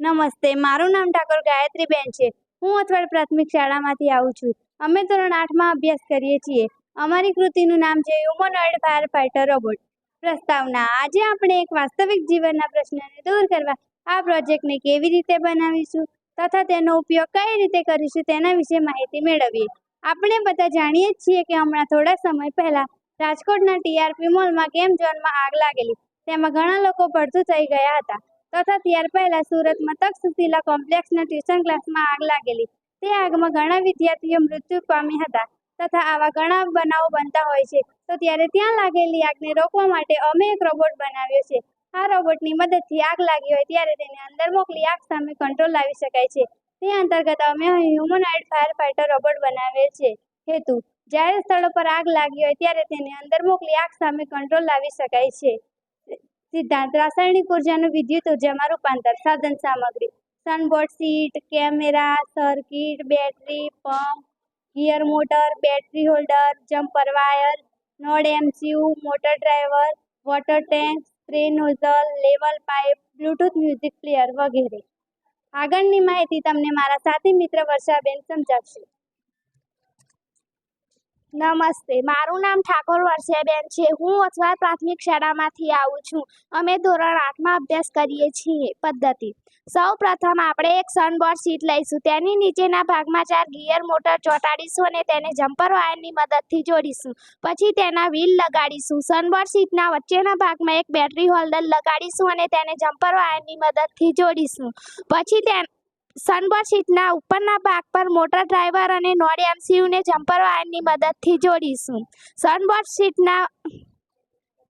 નમસ્તે, મારું નામ ઠાકોર ગાયત્રીબેન છે. હું અથવાડ પ્રાથમિક શાળામાંથી આવું છું. અમે ધોરણ આઠમાં અભ્યાસ કરીએ છીએ. અમારી કૃતિનું નામ છે હ્યુમનોઇડ ફાયર ફાઇટર રોબોટ. પ્રસ્તાવના, આજે આપણે એક વાસ્તવિક જીવનના પ્રશ્નને દૂર કરવા આ પ્રોજેક્ટને કેવી રીતે બનાવીશું તથા તેનો ઉપયોગ કઈ રીતે કરીશું તેના વિશે માહિતી મેળવીએ. આપણે બધા જાણીએ જ છીએ કે હમણાં થોડા સમય પહેલાં રાજકોટના ટીઆરપી મોલમાં ગેમ ઝોનમાં આગ લાગેલી. તેમાં ઘણા લોકો ભડતું થઈ ગયા હતા. તથા ત્યાર પહેલા સુરતમાં તક્ષશિલા કોમ્પ્લેક્સના ટ્યુશન ક્લાસમાં આગ લાગેલી. તે આગમાં ઘણા વિદ્યાર્થીઓ મૃત્યુ પામ્યા હતા તથા આવા ઘણા બનાવો બનતા હોય છે. તો ત્યારે ત્યાં લાગેલી આગને રોકવા માટે અમે એક રોબોટ બનાવ્યો છે. આ રોબોટની મદદથી આગ લાગી હોય ત્યારે તેને અંદર મોકલી આગ સામે કંટ્રોલ લાવી શકાય છે. તે અંતર્ગત અમે હ્યુમનોઇડ ફાયર ફાઇટર રોબોટ બનાવેલ છે. હેતુ, જ્યારે સ્થળો પર આગ લાગી હોય ત્યારે તેને અંદર મોકલી આગ સામે કંટ્રોલ લાવી શકાય છે. સિદ્ધાંત, રાસાયણિક ઉર્જાનું વિદ્યુત ઉર્જામાં રૂપાંતર, સાધન સામગ્રી, sunboard sheet, camera, circuit, battery, pump, gear motor, battery holder, jumper wire, node MCU, motor driver, water tank, spray nozzle, level pipe, Bluetooth music player વગેરે. આગળની માહિતી તમને મારા સાથી મિત્ર વર્ષાબેન સમજાવશે. નમસ્તે, મારું નામ ઠાકોર વર્ષાબેન છે. હું અથવા પ્રાથમિક શાળામાંથી આવું છું. અમે ધોરણ આઠમાં અભ્યાસ કરીએ છીએ. પદ્ધતિ. સૌ પ્રથમ આપણે એક સનબોર્ડ સીટ લઈશું. તેની નીચેના ભાગમાં ચાર ગિયર મોટર ચોંટાડીશું અને તેને જમ્પર વાયરની મદદથી જોડીશું. પછી તેના વ્હીલ લગાડીશું. સનબોર્ડ સીટના વચ્ચેના ભાગમાં એક બેટરી હોલ્ડર લગાડીશું અને તેને જમ્પર વાયરની મદદથી જોડીશું. પછી તે સનબોર્ડ સીટના ઉપરના ભાગ પર મોટર ડ્રાઈવર અને નોડ એમસીયુને જમ્પર વાયરની મદદથી જોડીશું. સનબોર્ડ સીટના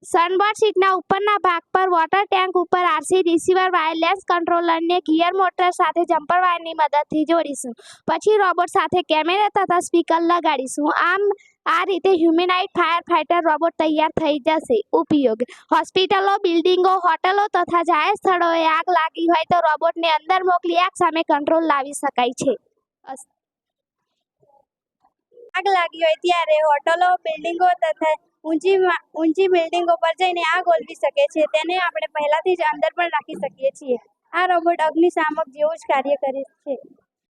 સનબોર્ડ સીટના ઉપરના ભાગ પર વોટર ટેન્ક ઉપર આરસી રિસીવર વાયરલેસ કંટ્રોલરને ગિયર મોટર સાથે જમ્પર વાયરની મદદથી જોડીશું. પછી રોબોટ સાથે કેમેરા તથા સ્પીકર લગાડીશું. આમ, આ રીતે હ્યુમેનાઇટ ફાયર ફાઇટર રોબોટ તૈયાર થઈ જશે. ઉપયોગ. હોસ્પિટલો, બિલ્ડિંગો, હોટલો તથા જાહેર સ્થળોએ આગ લાગી હોય તો રોબોટને અંદર મોકલી આગ સામે કંટ્રોલ લાવી શકાય છે. આગ લાગી હોય ત્યારે હોટલો, બિલ્ડિંગો તથા ઊંચી ઊંચી બિલ્ડિંગ ઉપર જઈને આગ ઓલવી શકે છે. તેને આપણે પહેલાથી જ અંદર પણ રાખી શકીએ છીએ. આ રોબોટ અગ્નિશામક જેવું જ કાર્ય કરે છે.